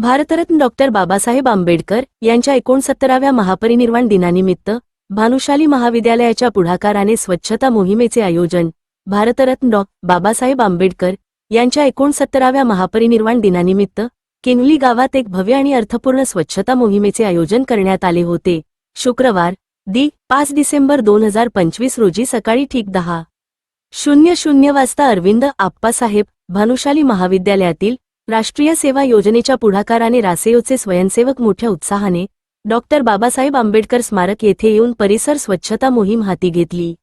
Bharat Ratna doctor Babasaheb Ambedkar यांच्या एकोणसत्तराव्या महापरिनिर्वाण दिनानिमित्त भानुशाली महाविद्यालयाच्या पुढाकाराने स्वच्छता मोहिमेचे आयोजन भारतरत्न डॉ. बाबासाहेब आंबेडकर यांच्या एकोणसत्तराव्या महापरिनिर्वाण दिनानिमित्त किनली गावात एक भव्य आणि अर्थपूर्ण स्वच्छता मोहिमेचे आयोजन करण्यात आले होते. शुक्रवार दि पाच डिसेंबर दोन हजार पंचवीस रोजी सकाळी ठीक दहा शून्य शून्य वाजता अरविंद आप्पासाहेब भानुशाली महाविद्यालयातील राष्ट्रीय सेवा योजनेच्या पुढाकाराने रासेयोचे स्वयंसेवक मोठ्या उत्साहाने डॉक्टर बाबासाहेब आंबेडकर स्मारक येथे येऊन परिसर स्वच्छता मोहीम हाती घेतली.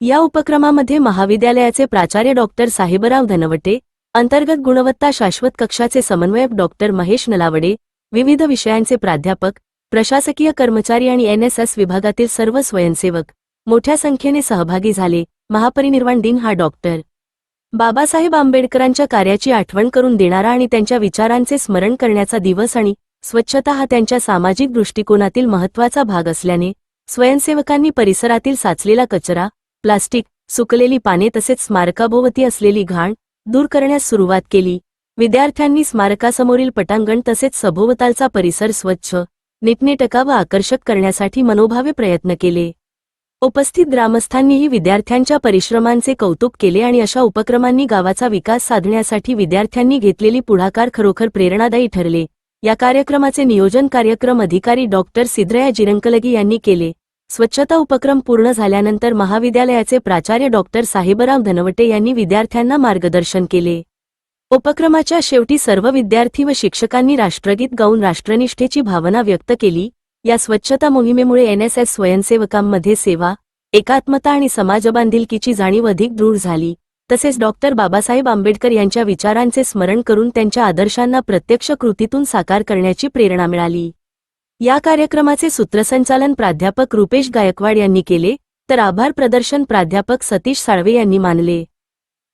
या उपक्रमामध्ये महाविद्यालयाचे प्राचार्य डॉक्टर साहेबराव धनवटे अंतर्गत गुणवत्ता शाश्वत कक्षाचे समन्वयक डॉक्टर महेश नलावडे विविध विषयांचे प्राध्यापक प्रशासकीय कर्मचारी आणि एनएसएस विभागातील सर्व स्वयंसेवक मोठ्या संख्येने सहभागी झाले. महापरिनिर्वाण दिन हा डॉक्टर बाबासाहेब आंबेडकरांच्या कार्याची आठवण करून देणारा आणि त्यांच्या विचारांचे स्मरण करण्याचा दिवस आणि स्वच्छता हा त्यांच्या सामाजिक दृष्टिकोनातील महत्त्वाचा भाग असल्याने स्वयंसेवकांनी परिसरातील साचलेला कचरा प्लास्टिक सुकलेली पाने तसेच स्मारकाभोवती असलेली घाण दूर करण्यास सुरुवात केली. विद्यार्थ्यांनी स्मारकासमोरील पटांगण तसेच सभोवतालचा परिसर स्वच्छ नीटनेटका व आकर्षक करण्यासाठी मनोभावे प्रयत्न केले. उपस्थित ग्रामस्थांनीही विद्यार्थ्यांच्या परिश्रमांचे कौतुक केले आणि अशा उपक्रमांनी गावाचा विकास साधण्यासाठी विद्यार्थ्यांनी घेतलेली पुढाकार खरोखर प्रेरणादायी ठरले. या कार्यक्रमाचे नियोजन कार्यक्रम अधिकारी डॉक्टर सिद्रया जिरंकलगी यांनी केले. स्वच्छता उपक्रम पूर्ण झाल्यानंतर महाविद्यालयाचे प्राचार्य डॉक्टर साहेबराव धनवटे यांनी विद्यार्थ्यांना मार्गदर्शन केले. उपक्रमाच्या शेवटी सर्व विद्यार्थी व शिक्षकांनी राष्ट्रगीत गाऊन राष्ट्रनिष्ठेची भावना व्यक्त केली. या स्वच्छता मोहिमेमुळे एनएसएस स्वयंसेवकांमध्ये सेवा एकात्मता आणि समाजबांधिलकीची जाणीव अधिक दृढ झाली. तसेच डॉक्टर बाबासाहेब आंबेडकर यांच्या विचारांचे स्मरण करून त्यांच्या आदर्शांना प्रत्यक्ष कृतीतून साकार करण्याची प्रेरणा मिळाली. या कार्यक्रमाचे सूत्रसंचालन प्राध्यापक रुपेश गायकवाड यांनी केले तर आभार प्रदर्शन प्राध्यापक सतीश साळवे यांनी मानले.